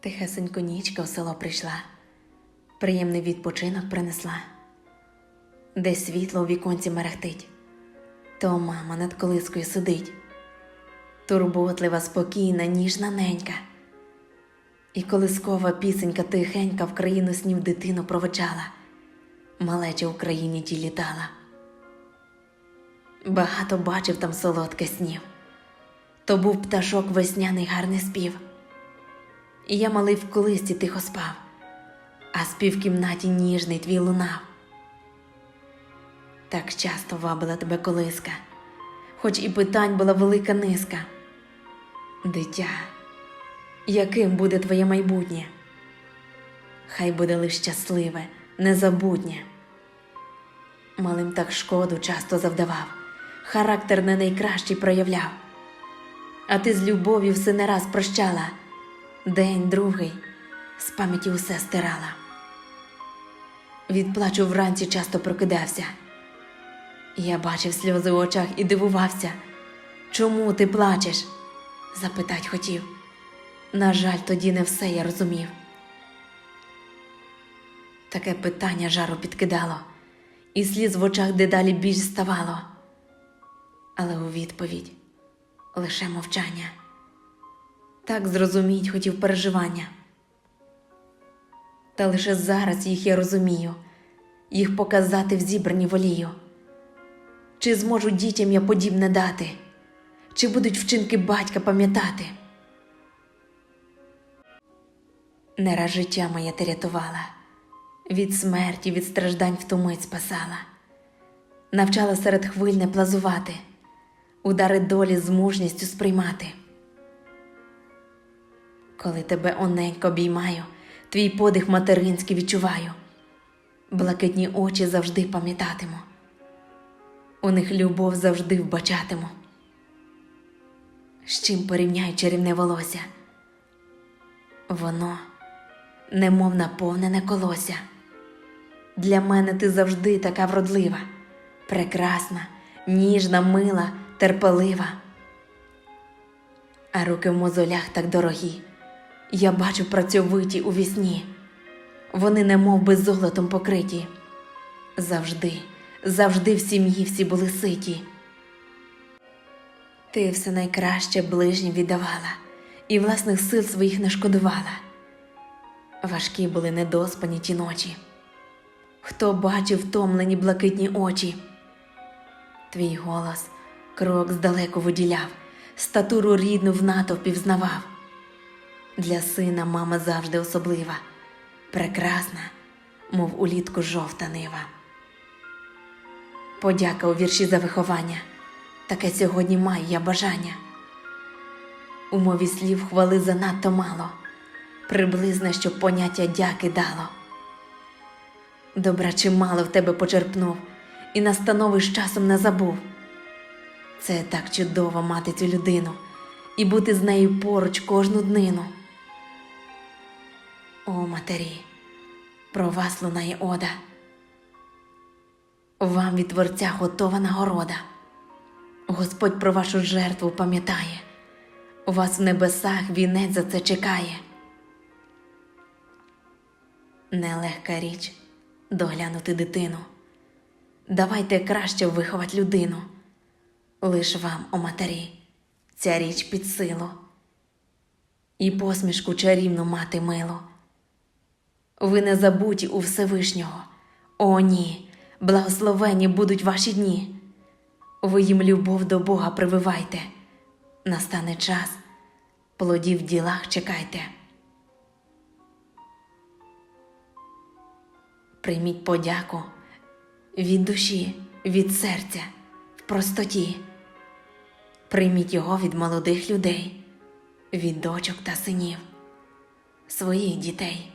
Тихесенько нічка в село прийшла, приємний відпочинок принесла, де світло у віконці мерехтить, то мама над колискою сидить, турботлива, спокійна, ніжна ненька. І колискова пісенька тихенька в країну снів дитину проведжала, малеча в країні ті літала. Багато бачив там солодке снів, то був пташок весняний гарний спів. І я малий в колисці тихо спав, а спів в кімнаті ніжний твій лунав. Так часто вабила тебе колиска, хоч і питань була велика низка. Дитя, яким буде твоє майбутнє? Хай буде лиш щасливе, незабутнє. Малим так шкоду часто завдавав, характер не найкращий проявляв. А ти з любов'ю все не раз прощала, день другий з пам'яті усе стирала. Від плачу вранці часто прокидався. Я бачив сльози в очах і дивувався, чому ти плачеш? запитать хотів. На жаль, тоді не все я розумів. Таке питання жару підкидало, і сліз в очах дедалі більш ставало. Але у відповідь лише мовчання. Так зрозуміть хотів переживання. Та лише зараз їх я розумію, їх показати в зібранні волію. Чи зможу дітям я подібне дати, чи будуть вчинки батька пам'ятати? Не раз життя моє ти рятувала, від смерті, від страждань втомить спасала, навчала серед хвиль не плазувати, удари долі з мужністю сприймати. Коли тебе оненько обіймаю, твій подих материнський відчуваю, блакитні очі завжди пам'ятатиму, у них любов завжди вбачатиму. З чим порівняю чарівне волосся? Воно, немов наповнене колося. Для мене ти завжди така вродлива, прекрасна, ніжна, мила, терпелива. А руки в мозолях так дорогі. Я бачу працьовиті у вісні. Вони немов би золотом покриті. Завжди, завжди в сім'ї всі були ситі. Ти все найкраще ближнім віддавала і власних сил своїх не шкодувала. Важкі були недоспані ті ночі. Хто бачив втомлені блакитні очі? Твій голос крок здалеку виділяв, статуру рідну в натовпі взнавав. Для сина мама завжди особлива, прекрасна, мов улітку жовта нива. Подяка у вірші за виховання, таке сьогодні маю я бажання. У мові слів хвали занадто мало, приблизно, щоб поняття дяки дало. Добра чимало в тебе почерпнув, і настанови з часом не забув. Це так чудово мати цю людину і бути з нею поруч кожну днину. О, матері, про вас лунає ода. Вам від Творця готова нагорода. Господь про вашу жертву пам'ятає, у вас в небесах вінець за це чекає. Нелегка річ доглянути дитину. Давайте краще виховати людину. Лиш вам, о матері, ця річ під силу. І посмішку чарівну мати милу. Ви не забуті у Всевишнього. О, ні, благословені будуть ваші дні. Ви їм любов до Бога прививайте. Настане час, плодів в ділах чекайте. Прийміть подяку від душі, від серця, в простоті. Прийміть його від молодих людей, від дочок та синів, своїх дітей.